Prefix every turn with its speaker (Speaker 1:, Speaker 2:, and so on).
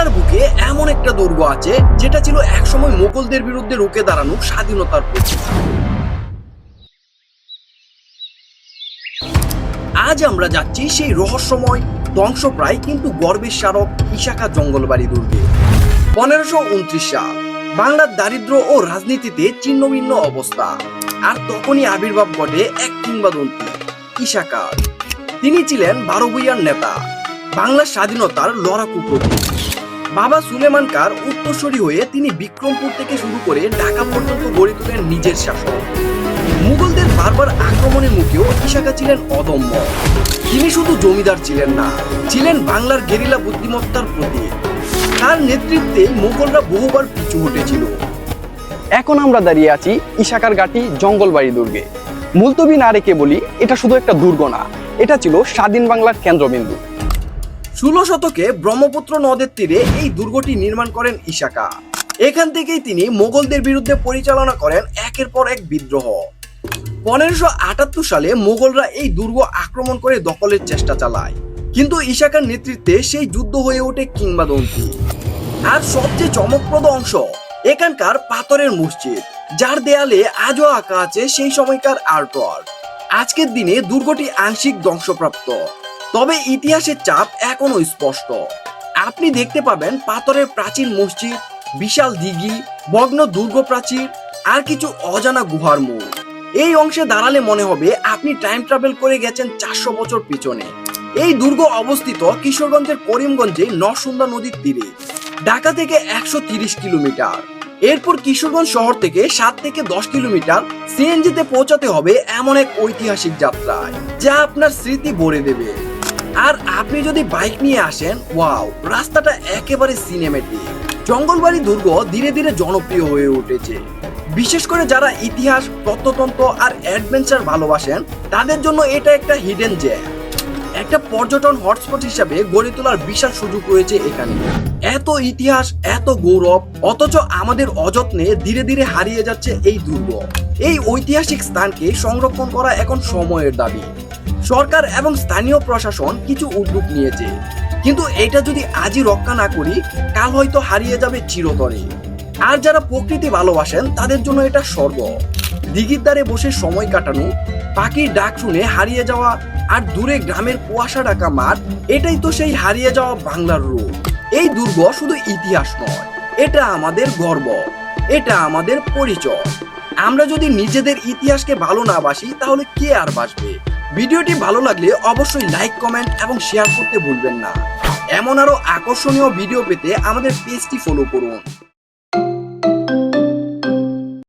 Speaker 1: বাংলার বুকে এমন একটা দুর্গ আছে, যেটা ছিল একসময় মোগলদের বিরুদ্ধে রুখে দাঁড়ানো স্বাধীনতার প্রতীক। আজ আমরা যাচ্ছি সেই রহস্যময়, ধ্বংসপ্রায় কিন্তু গর্বের স্মারক ইশাকা জঙ্গলবাড়ি দুর্গে। পনেরোশো উনত্রিশ সাল, বাংলার দারিদ্র ও রাজনীতিতে ছিন্নভিন্ন অবস্থা। আর তখনই আবির্ভাব ঘটে এক কিংবদন্তি ইশাকার তিনি ছিলেন বারো নেতা, বাংলার স্বাধীনতার লড়াকু প্রতীক। বাবা সুলেমান কার উত্তরসূরি হয়ে তিনি বিক্রমপুর থেকে শুরু করে ঢাকা পর্যন্ত গড়ে তোলেন নিজের শাসন। মুঘলদের বারবার আক্রমণের মুখেও ইশাকা ছিলেন অদম্য। তিনি শুধু জমিদার ছিলেন না, ছিলেন বাংলার গেরিলা বুদ্ধিমত্তার প্রতীক। তার নেতৃত্বে মুঘলরা বহুবার পিছু হটেছিল।
Speaker 2: এখন আমরা দাঁড়িয়ে আছি ইশাকার ঘাটি জঙ্গলবাড়ি দুর্গে। মুলতবি না রেখে বলি, এটা শুধু একটা দুর্গ না, এটা ছিল স্বাধীন বাংলার কেন্দ্রবিন্দু।
Speaker 1: ষোলো শতকে ব্রহ্মপুত্র নদের তীরে এই দুর্গটি নির্মাণ করেন ইশাকা। এখান থেকেই তিনি মোগলদের বিরুদ্ধে পরিচালনা করেন একের পর এক বিদ্রোহ। পনেরোশো আটাত্তর সালে মোগলরা এই দুর্গ আক্রমণ করে দখলের চেষ্টা চালায়। কিন্তু ইশাকার নেতৃত্বে সেই যুদ্ধ হয়ে ওঠে কিংবদন্তি। আর সবচেয়ে চমকপ্রদ অংশ, এখানকার পাথরের মসজিদ, যার দেয়ালে আজও আঁকা আছে সেই সময়কার আর্টওয়ার্ক আজকের দিনে দুর্গটি আংশিক ধ্বংসপ্রাপ্ত। তবে ইতিহাসের চাপ এখনও স্পষ্ট। আপনি দেখতে পাবেন পাথরের প্রাচীন মসজিদ, বিশাল দিঘি, ভগ্ন দুর্গ প্রাচীর, আর কিছু অজানা গুহার মুখ এই অংশে দাঁড়ালে মনে হবে আপনি টাইম ট্রাভেল করে গেছেন চারশো বছর পিছনে। এই দুর্গ অবস্থিত কিশোরগঞ্জের করিমগঞ্জে নরসুন্দা নদীর তীরে। ঢাকা থেকে একশো তিরিশ কিলোমিটার। এরপর কিশোরগঞ্জ শহর থেকে সাত থেকে দশ কিলোমিটার সিএনজিতে পৌঁছাতে হবে এমন এক ঐতিহাসিক যাত্রায়, যা আপনার স্মৃতি ভরে দেবে। আর আপনি যদি বাইক নিয়ে আসেন, ওয়াও, রাস্তাটা একেবারে সিনেমেটিক। জঙ্গলবাড়ি দুর্গ ধীরে ধীরে জনপ্রিয় হয়ে উঠেছে। বিশেষ করে যারা ইতিহাস প্রত্নতন্ত্র আর অ্যাডভেঞ্চার ভালোবাসেন, তাদের জন্য এটা একটা হিডেন জ্যাম একটা পর্যটন হটস্পট হিসাবে গড়ে তোলার বিশাল সুযোগ রয়েছে এখানে। এত ইতিহাস, এত গৌরব, অথচ আমাদের অযত্নে ধীরে ধীরে হারিয়ে যাচ্ছে এই দুর্গ। এই ঐতিহাসিক স্থানকে সংরক্ষণ করা এখন সময়ের দাবি। সরকার এবং স্থানীয় প্রশাসন কিছু উদ্যোগ নিয়েছে। কিন্তু এটা যদি আজই রক্ষা না করি, কাল হয়তো হারিয়ে যাবে চিরতরে। আর যারা প্রকৃতি ভালোবাসেন, তাদের জন্য এটা স্বর্গ। দিঘির ধারে বসে সময় কাটানো, পাখির ডাক শুনে হারিয়ে যাওয়া আর দূরে গ্রামের কুয়াশা ঢাকা মাঠ, এটাই তো সেই হারিয়ে যাওয়া বাংলার রূপ। এই দুর্গ শুধু ইতিহাস নয়, এটা আমাদের গর্ব, এটা আমাদের পরিচয়। আমরা যদি নিজেদের ইতিহাসকে ভালো না বাসি, তাহলে কে আর বাসবে? ভিডিওটি ভালো লাগলে অবশ্যই লাইক কমেন্ট এবং শেয়ার করতে ভুলবেন না। এমন আরও আকর্ষণীয় ভিডিও পেতে আমাদের পেজটি ফলো করুন।